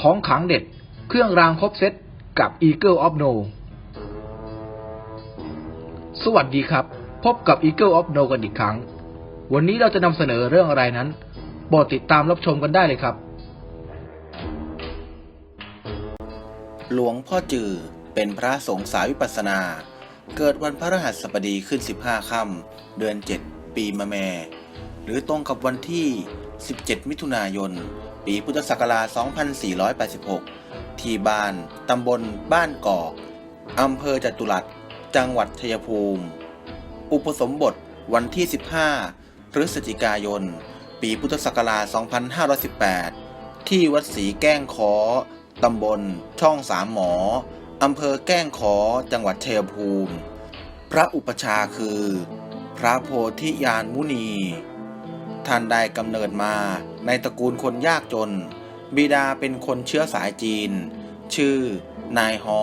ของขังเด็ด เครื่องรางครบเซตกับ Eagle of No สวัสดีครับ พบกับ Eagle of No กันอีกครั้ง วันนี้เราจะนำเสนอเรื่องอะไรนั้นโปรดติดตามรับชมกันได้เลยครับ หลวงพ่อจือเป็นพระสงฆ์สายวิปัสสนา เกิดวันพฤหัสบดีขึ้น 15 ค่ำเดือน 7 ปีมะแม่ หรือตรงกับวันที่ 17 มิถุนายน ปีพุทธศักราช 2486 ที่บ้านตำบลบ้านกอกอำเภอจตุรัส จังหวัดชัยภูมิ อุปสมบทวันที่ 15 พฤศจิกายน ปีพุทธศักราช 2518 ที่วัดศรีแก้งขอตำบลช่องสามหมออำเภอแก้งขอจังหวัดชัยภูมิ พระอุปชาคือ พระโพธิยานมุนี ท่านได้กำเนิดมาในตระกูลคนยากจน บิดาเป็นคนเชื้อสายจีน ชื่อนายฮอ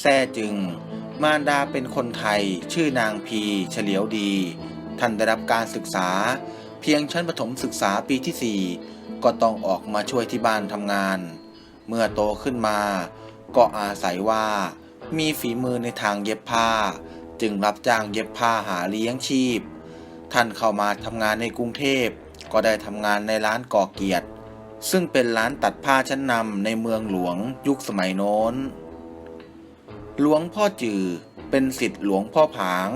แซ่จึง มารดาเป็นคนไทย ชื่อนางพีเฉลียวดี ท่านได้รับการศึกษา เพียงชั้นประถมศึกษาปีที่ 4 ก็ต้องออกมาช่วยที่บ้านทำงาน เมื่อโตขึ้นมา ก็อาศัยว่า มีฝีมือในทางเย็บผ้า จึงรับจ้างเย็บผ้าหาเลี้ยงชีพ ท่านเข้ามาทำงานในกรุงเทพ ก็ได้ทำงานในร้านก่อเกียรติ ซึ่งเป็นร้านตัดผ้าชั้นนำในเมืองหลวงยุคสมัยโน้น หลวงพ่อจือเป็นสิทธิ์หลวงพ่อผาง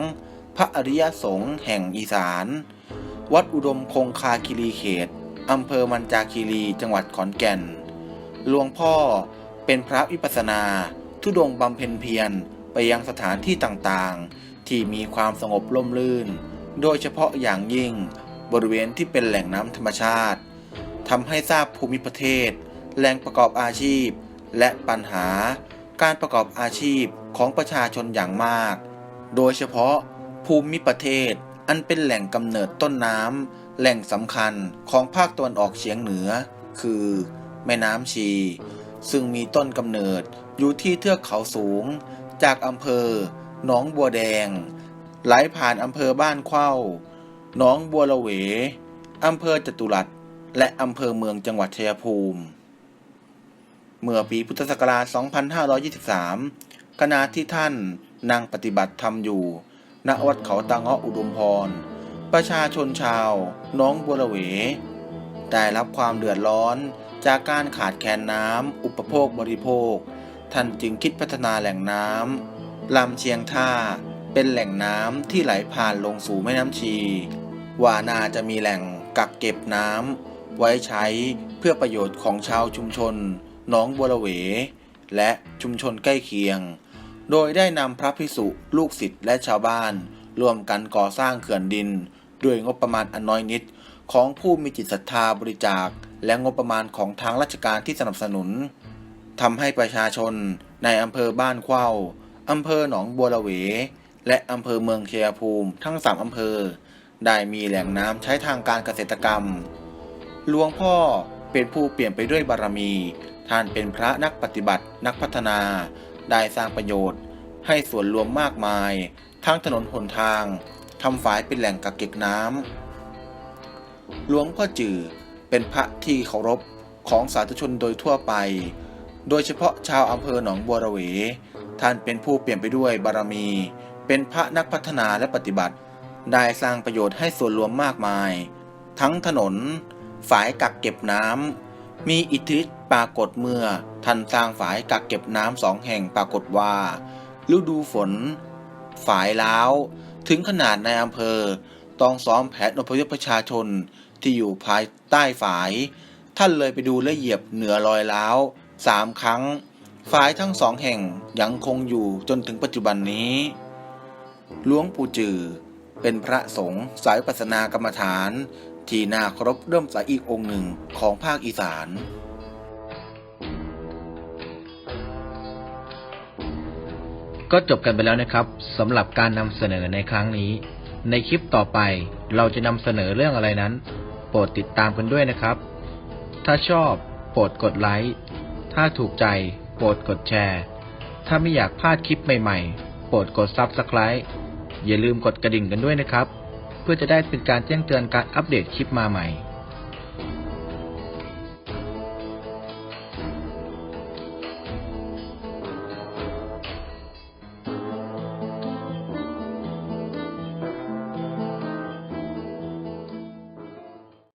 พระอริยสงฆ์แห่งอีสาน วัดอุดมคงคาคิรีเขตอำเภอมันจาคีรีจังหวัดขอนแก่น หลวงพ่อเป็นพระวิปัสสนา ทุดงบำเพ็ญเพียรไปยังสถานที่ต่างๆ ที่มีความสงบร่มรื่น โดยเฉพาะอย่างยิ่งบริเวณที่เป็นแหล่งน้ำธรรมชาติทำให้ทราบภูมิประเทศ แหล่งประกอบอาชีพ และปัญหา การประกอบอาชีพของประชาชนอย่างมาก โดยเฉพาะภูมิประเทศอันเป็นแหล่งกำเนิดต้นน้ำแหล่งสำคัญของภาคตะวันออกเฉียงเหนือ คือ แม่น้ำชี ซึ่งมีต้นกำเนิดอยู่ที่เทือกเขาสูง จากอำเภอหนองบัวแดง ไหลผ่านอำเภอบ้านเข้าหนองบัวละเว อำเภอจตุรัส และอำเภอเมืองจังหวัดชัยภูมิ เมื่อปีพุทธศักราช 2523 ขณะที่ท่านนั่งปฏิบัติธรรมอยู่ ณ วัดเขาตาเงาะอุดมพร ประชาชนชาวน้องบัวละเว ได้รับความเดือดร้อนจากการขาดแคลนน้ำ อุปโภคบริโภค ท่านจึงคิดพัฒนาแหล่งน้ำลำเชียงท่า เป็นแหล่งน้ำที่ไหลผ่านลงสู่แม่น้ำชี วานาจะมีแหล่งกักเก็บน้ำไว้ใช้เพื่อประโยชน์ของชาวชุมชนหนองบัวละเว และชุมชนใกล้เคียง โดยได้นำพระภิกษุลูกศิษย์และชาวบ้านร่วมกันก่อสร้างเขื่อนดิน ด้วยงบประมาณอันน้อยนิดของผู้มีจิตศรัทธาบริจาค และงบประมาณของทางราชการที่สนับสนุนทำให้ประชาชนในอำเภอบ้านเข้าอำเภอหนองบัวละเว และอำเภอเมืองเชียภูมิทั้งสามอำเภอ ได้มีแหล่งน้ำใช้ทางการเกษตรกรรม หลวงพ่อเป็นผู้เปลี่ยนไปด้วยบารมี ท่านเป็นพระนักปฏิบัตินักพัฒนา ได้สร้างประโยชน์ ให้ส่วนรวมมากมาย ทั้งถนนหนทางทำฝายเป็นแหล่งกักเก็บน้ำหลวงพ่อจือเป็นพระที่เคารพของสาธุชนโดยทั่วไป โดยเฉพาะชาวอำเภอหนองบัวระเว ท่านเป็นผู้เปลี่ยนไปด้วยบารมี เป็นพระนักพัฒนาและปฏิบัติ ได้สร้างประโยชน์ให้ส่วนรวมมากมาย ทั้งถนน ฝายกักเก็บน้ำ มีอิทธิฤทธิ์ปรากฏเมื่อท่านสร้างฝายกักเก็บน้ำสองแห่งปรากฏว่า ฤดูฝน ฝายล้าว ถึงขนาดในอำเภอ ต้องซ้อมแผนอพยพประชาชนที่อยู่ภายใต้ฝาย ท่านเลยไปดูและเหยียบเหนือรอยล้าวสามครั้งฝายทั้งสองแห่งยังคงอยู่จนถึงปัจจุบันนี้ หลวงปู่จือ เป็นพระสงฆ์สายปัสนากรรมฐาน ที่น่าเคารพเริ่มสายอีกองค์หนึ่งของภาคอีสานก็จบกันไปแล้วนะครับสำหรับการนำเสนอในครั้งนี้ ในคลิปต่อไปเราจะนำเสนอเรื่องอะไรนั้น โปรดติดตามกันด้วยนะครับ ถ้าชอบโปรดกดไลค์ถ้าถูกใจ โปรดกดแชร์ ถ้าไม่อยากพลาดคลิปใหม่ ๆ โปรดกด Subscribe อย่าลืมกดกระดิ่งกันด้วยนะครับ เพื่อจะได้เป็นการแจ้งเตือนการอัปเดตคลิปมาใหม่